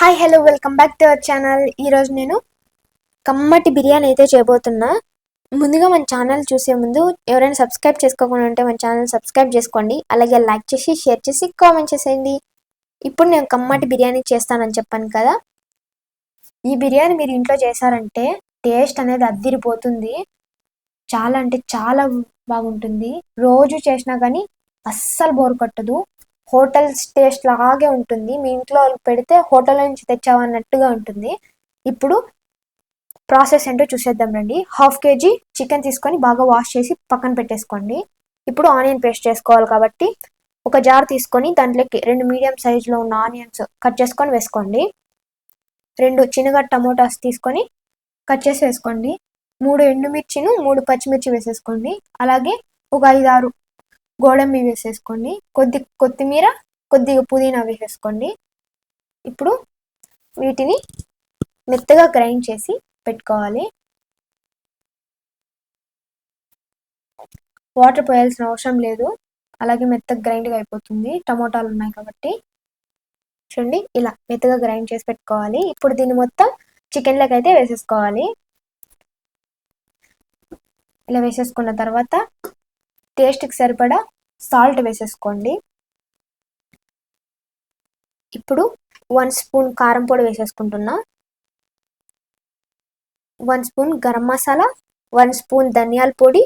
Hi hello welcome back to our channel ఈరోజు నేను కమ్మటి బిర్యానీ అయితే చేయబోతున్నా. ముందుగా మన ఛానల్ చూసే ముందు ఎవరైనా సబ్స్క్రైబ్ చేసుకోకుండా ఉంటే మన ఛానల్ సబ్స్క్రైబ్ చేసుకోండి. అలాగే లైక్ చేసి షేర్ చేసి కామెంట్ చేసేయండి. ఇప్పుడు నేను కమ్మటి బిర్యానీ చేస్తానని చెప్పాను కదా. ఈ బిర్యానీ మీరు ఇంట్లో చేశారంటే టేస్ట్ అనేది అద్దిరిపోతుంది. చాలా అంటే చాలా బాగుంటుంది. రోజు చేసినా కానీ అస్సలు బోర్ కొట్టదు. హోటల్స్ టేస్ట్ లాగే ఉంటుంది. మీ ఇంట్లో వాళ్ళకి పెడితే హోటల్ నుంచి తెచ్చావన్నట్టుగా ఉంటుంది. ఇప్పుడు ప్రాసెస్ ఏంటో చూసేద్దాం రండి. హాఫ్ కేజీ చికెన్ తీసుకొని బాగా వాష్ చేసి పక్కన పెట్టేసుకోండి. ఇప్పుడు ఆనియన్ పేస్ట్ చేసుకోవాలి కాబట్టి ఒక జార్ తీసుకొని దాంట్లోకి రెండు మీడియం సైజులో ఉన్న ఆనియన్స్ కట్ చేసుకొని వేసుకోండి. రెండు చిన్నగా టమోటాస్ తీసుకొని కట్ చేసి వేసుకోండి మూడు ఎండుమిర్చిను మూడు పచ్చిమిర్చి వేసేసుకోండి. అలాగే ఒక ఐదు ఆరు గోడంబి వేసేసుకోండి కొద్ది కొత్తిమీర కొద్దిగా పుదీనా వేసేసుకోండి. ఇప్పుడు వీటిని మెత్తగా గ్రైండ్ చేసి పెట్టుకోవాలి. వాటర్ పోయాల్సిన అవసరం లేదు. అలాగే మెత్తగా గ్రైండ్గా అయిపోతుంది. టమోటాలు ఉన్నాయి కాబట్టి. చూడండి ఇలా మెత్తగా గ్రైండ్ చేసి పెట్టుకోవాలి. ఇప్పుడు దీన్ని మొత్తం చికెన్లోకి అయితే వేసేసుకోవాలి. ఇలా వేసేసుకున్న తర్వాత టేస్ట్కి సరిపడా సాల్ట్ వేసేసుకోండి. ఇప్పుడు వన్ స్పూన్ కారం పొడి వేసేసుకుంటున్నా. One spoon garam masala one spoon ధనియాల పొడి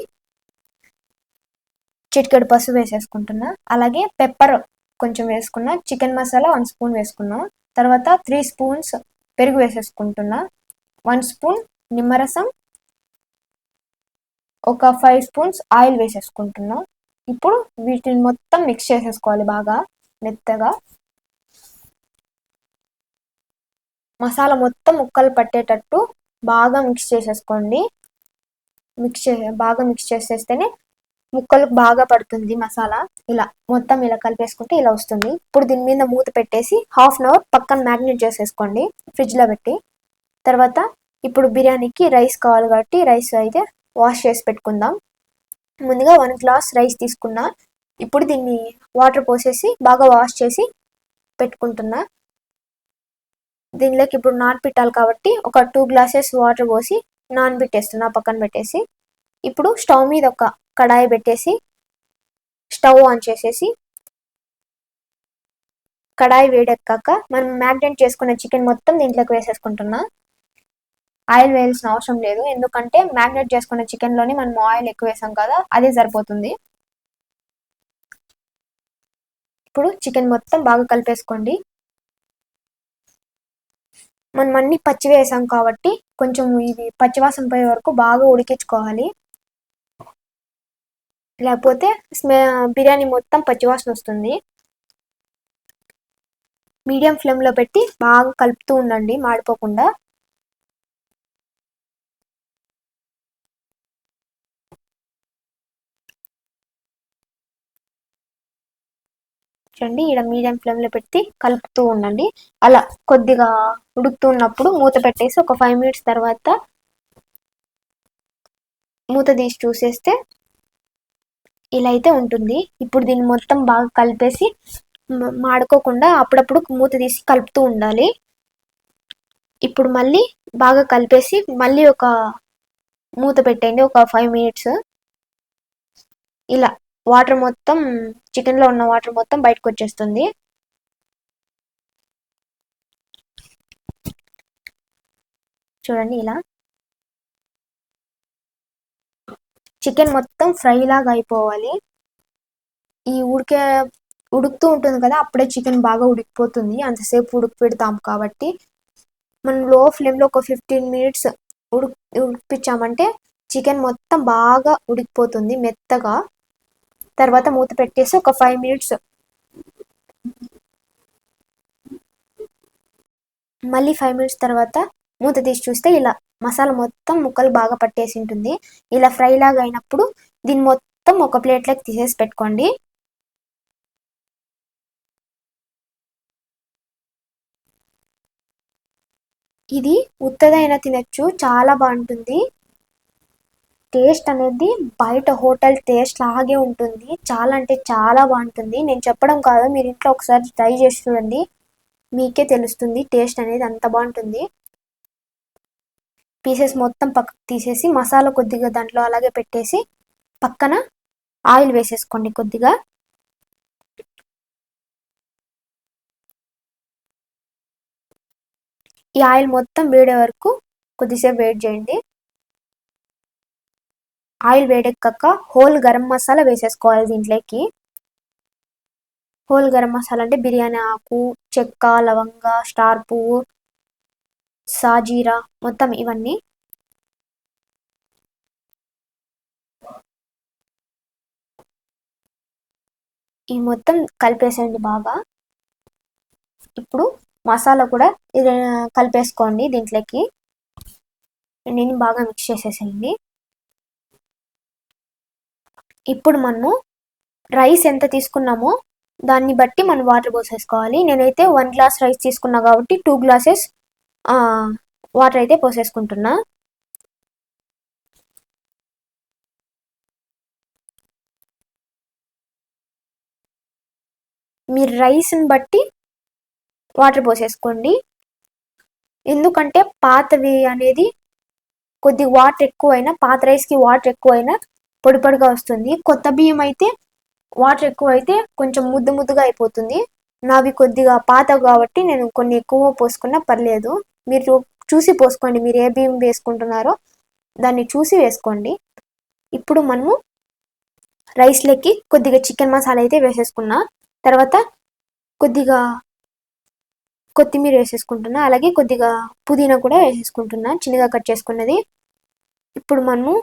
చిటికెడు పసుపు వేసేసుకుంటున్నా. అలాగే పెప్పర్ కొంచెం వేసుకున్నా చికెన్ మసాలా వన్ స్పూన్ వేసుకున్నా. తర్వాత త్రీ స్పూన్స్ పెరుగు వేసేసుకుంటున్నా. వన్ స్పూన్ నిమ్మరసం ఒక ఫైవ్ స్పూన్స్ ఆయిల్ వేసేసుకుంటున్నా. ఇప్పుడు వీటిని మొత్తం మిక్స్ చేసేసుకోవాలి బాగా మెత్తగా. మసాలా మొత్తం ముక్కలు పట్టేటట్టు బాగా మిక్స్ చేసేసుకోండి. మిక్స్ చే బాగా మిక్స్ చేసేస్తేనే ముక్కలు బాగా పడుతుంది మసాలా. ఇలా మొత్తం ఇలా కలిపేసుకుంటే ఇలా వస్తుంది. ఇప్పుడు దీని మీద మూత పెట్టేసి హాఫ్ అన్ అవర్ పక్కన మ్యాగ్నేట్ చేసేసుకోండి. ఫ్రిడ్జ్లో పెట్టి. తర్వాత ఇప్పుడు బిర్యానీకి రైస్ కావాలి కాబట్టి రైస్ అయితే వాష్ చేసి పెట్టుకుందాం. ముందుగా వన్ గ్లాస్ రైస్ తీసుకున్నా. ఇప్పుడు దీన్ని వాటర్ పోసేసి బాగా వాష్ చేసి పెట్టుకుంటున్నా. దీనిలోకి ఇప్పుడు నానబెట్టాలి కాబట్టి ఒక టూ గ్లాసెస్ వాటర్ పోసి నానబెట్టేస్తున్నా పక్కన పెట్టేసి. ఇప్పుడు స్టవ్ మీద ఒక కడాయి పెట్టేసి స్టవ్ ఆన్ చేసేసి కడాయి వేడెక్కాక మనం మ్యాగ్నెట్ చేసుకున్న చికెన్ మొత్తం దీంట్లోకి వేసేసుకుంటున్నా. ఆయిల్ వేయాల్సిన అవసరం లేదు. ఎందుకంటే మ్యాగ్నెట్ చేసుకున్న చికెన్లోని మనం ఆయిల్ ఎక్కువ వేసాం కదా అదే సరిపోతుంది. ఇప్పుడు చికెన్ మొత్తం బాగా కలిపేసుకోండి. మనం అన్ని పచ్చి వేసాం కాబట్టి కొంచెం ఇది పచ్చివాసన పోయే వరకు బాగా ఉడికించుకోవాలి. లేకపోతే స్మె బిర్యానీ మొత్తం పచ్చివాసన వస్తుంది. మీడియం ఫ్లేమ్లో పెట్టి బాగా కలుపుతూ ఉండండి మాడిపోకుండా. చూడండి ఇక్కడ మీడియం ఫ్లేమ్లో పెట్టి కలుపుతూ ఉండండి. అలా కొద్దిగా ఉడుకుతూ ఉన్నప్పుడు మూత పెట్టేసి ఒక ఫైవ్ మినిట్స్ తర్వాత మూత తీసి చూసేస్తే ఇలా అయితే ఉంటుంది. ఇప్పుడు దీన్ని మొత్తం బాగా కలిపేసి మాడుకోకుండా అప్పుడప్పుడు మూత తీసి కలుపుతూ ఉండాలి. ఇప్పుడు మళ్ళీ బాగా కలిపేసి మళ్ళీ ఒక మూత పెట్టండి ఒక ఫైవ్ మినిట్స్ ఇలా వాటర్ మొత్తం చికెన్లో ఉన్న వాటర్ మొత్తం బయటకు వచ్చేస్తుంది చూడండి ఇలా. చికెన్ మొత్తం ఫ్రై లాగా అయిపోవాలి. ఈ ఉడికే ఉడుకుతూ ఉంటుంది కదా అప్పుడే చికెన్ బాగా ఉడికిపోతుంది. అంతసేపు ఉడికి పెడతాం కాబట్టి. మనం లో ఫ్లేమ్లో ఒక ఫిఫ్టీన్ మినిట్స్ ఉడు ఉడికిపించామంటే చికెన్ మొత్తం బాగా ఉడికిపోతుంది మెత్తగా. తర్వాత మూత పెట్టేసి ఒక ఫైవ్ మినిట్స్ మళ్ళీ ఫైవ్ మినిట్స్ తర్వాత మూత తీసి చూస్తే ఇలా మసాలా మొత్తం ముక్కలు బాగా పట్టేసి ఉంటుంది. ఇలా ఫ్రై లాగా అయినప్పుడు దీన్ని మొత్తం ఒక ప్లేట్లోకి తీసేసి పెట్టుకోండి. ఇది ఉత్తదైనా తినచ్చు చాలా బాగుంటుంది. టేస్ట్ అనేది బయట హోటల్ టేస్ట్ లాగే ఉంటుంది. చాలా అంటే చాలా బాగుంటుంది. నేను చెప్పడం కాదు మీరు ఇంట్లో ఒకసారి ట్రై చేసి చూడండి. మీకే తెలుస్తుంది టేస్ట్ అనేది అంత బాగుంటుంది. పీసెస్ మొత్తం పక్కకు తీసేసి మసాలా కొద్దిగా దాంట్లో అలాగే పెట్టేసి పక్కన ఆయిల్ వేసేసుకోండి కొద్దిగా. ఈ ఆయిల్ మొత్తం వేడే వరకు కొద్దిసేపు వెయిట్ చేయండి. ఆయిల్ వేడెక్కాక హోల్ గరం మసాలా వేసేసుకోవాలి దీంట్లోకి. హోల్ గరం మసాలా అంటే బిర్యానీ ఆకు చెక్క లవంగ స్టార్ పువ్వు సాజీరా మొత్తం ఇవన్నీ. ఈ మొత్తం కలిపేసేయండి బాగా. ఇప్పుడు మసాలా కూడా ఇది కలిపేసుకోండి దీంట్లోకి. నేను బాగా మిక్స్ చేసేసేయండి. ఇప్పుడు మనము రైస్ ఎంత తీసుకున్నామో దాన్ని బట్టి మనం వాటర్ పోసేసుకోవాలి. నేనైతే వన్ గ్లాస్ రైస్ తీసుకున్నా కాబట్టి టూ గ్లాసెస్ వాటర్ అయితే పోసేసుకుంటున్నా. మీరు రైస్ని బట్టి వాటర్ పోసేసుకోండి. ఎందుకంటే పాతవి అనేది కొద్ది వాటర్ ఎక్కువైనా పాత రైస్కి వాటర్ ఎక్కువైనా పొడి పొడిగా వస్తుంది. కొత్త బియ్యం అయితే వాటర్ ఎక్కువ అయితే కొంచెం ముద్దు ముద్దుగా అయిపోతుంది. నావి కొద్దిగా పాత కాబట్టి నేను కొన్ని ఎక్కువ పోసుకున్నా పర్లేదు. మీరు చూసి పోసుకోండి మీరు ఏ బియ్యం వేసుకుంటున్నారో. దాన్ని చూసి వేసుకోండి. ఇప్పుడు మనము రైస్లోకి కొద్దిగా చికెన్ మసాలా అయితే వేసేసుకున్నా. తర్వాత కొద్దిగా కొత్తిమీర వేసేసుకుంటున్నా. అలాగే కొద్దిగా పుదీనా కూడా వేసేసుకుంటున్నా. చిన్నగా కట్ చేసుకున్నది. ఇప్పుడు మనము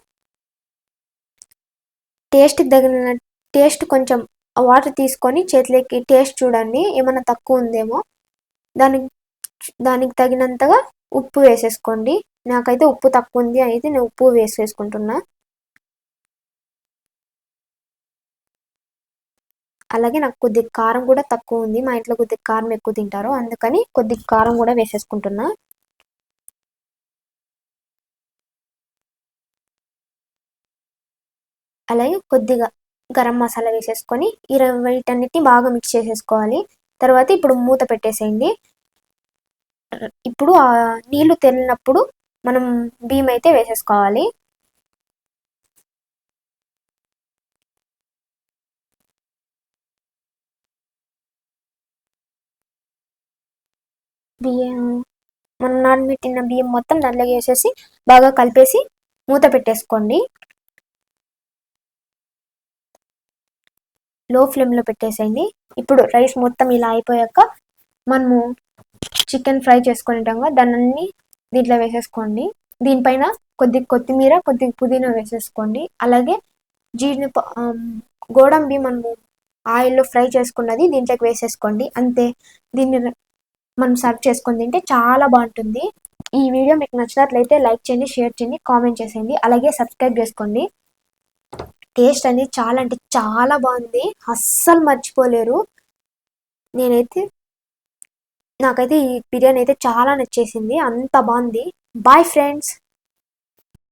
టేస్ట్కి తగిన టేస్ట్ కొంచెం వాటర్ తీసుకొని చేతిలోకి టేస్ట్ చూడండి ఏమైనా తక్కువ ఉందేమో. దానికి దానికి తగినంతగా ఉప్పు వేసేసుకోండి. నాకైతే ఉప్పు తక్కువ ఉంది అయితే నేను ఉప్పు వేసేసుకుంటున్నా. అలాగే నాకు కొద్దిగా కారం కూడా తక్కువ ఉంది. మా ఇంట్లో కొద్దిగా కారం ఎక్కువ తింటారు. అందుకని కొద్దిగా కారం కూడా వేసేసుకుంటున్నా. అలాగే కొద్దిగా గరం మసాలా వేసేసుకొని ఈ వీటన్నిటిని బాగా మిక్స్ చేసేసుకోవాలి. తర్వాత ఇప్పుడు మూత పెట్టేసేయండి. ఇప్పుడు ఆ నీళ్ళు తెరినప్పుడు మనం బియ్యం అయితే వేసేసుకోవాలి. బియ్యం మనం నానబెట్టిన బియ్యం మొత్తం దాంట్లో వేసేసి బాగా కలిపేసి మూత పెట్టేసుకోండి. లో ఫ్లేమ్లో పెట్టేసేయండి. ఇప్పుడు రైస్ మొత్తం ఇలా అయిపోయాక మనము చికెన్ ఫ్రై చేసుకునేటంగా దాన్ని అన్ని దీంట్లో వేసేసుకోండి. దీనిపైన కొద్ది కొత్తిమీర కొద్ది పుదీనా వేసేసుకోండి. అలాగే జీడిని గోడంబి మనము ఆయిల్లో ఫ్రై చేసుకున్నది దీంట్లోకి వేసేసుకోండి. అంతే దీన్ని మనం సర్వ్ చేసుకొని తింటే చాలా బాగుంటుంది. ఈ వీడియో మీకు నచ్చినట్లయితే లైక్ చేయండి షేర్ చేయండి కామెంట్ చేసేయండి. అలాగే సబ్స్క్రైబ్ చేసుకోండి. టేస్ట్ అనేది చాలా అంటే చాలా బాగుంది. అస్సలు మర్చిపోలేరు. నేనైతే నాకైతే ఈ బిర్యానీ అయితే చాలా నచ్చేసింది. అంత బాగుంది. Bye friends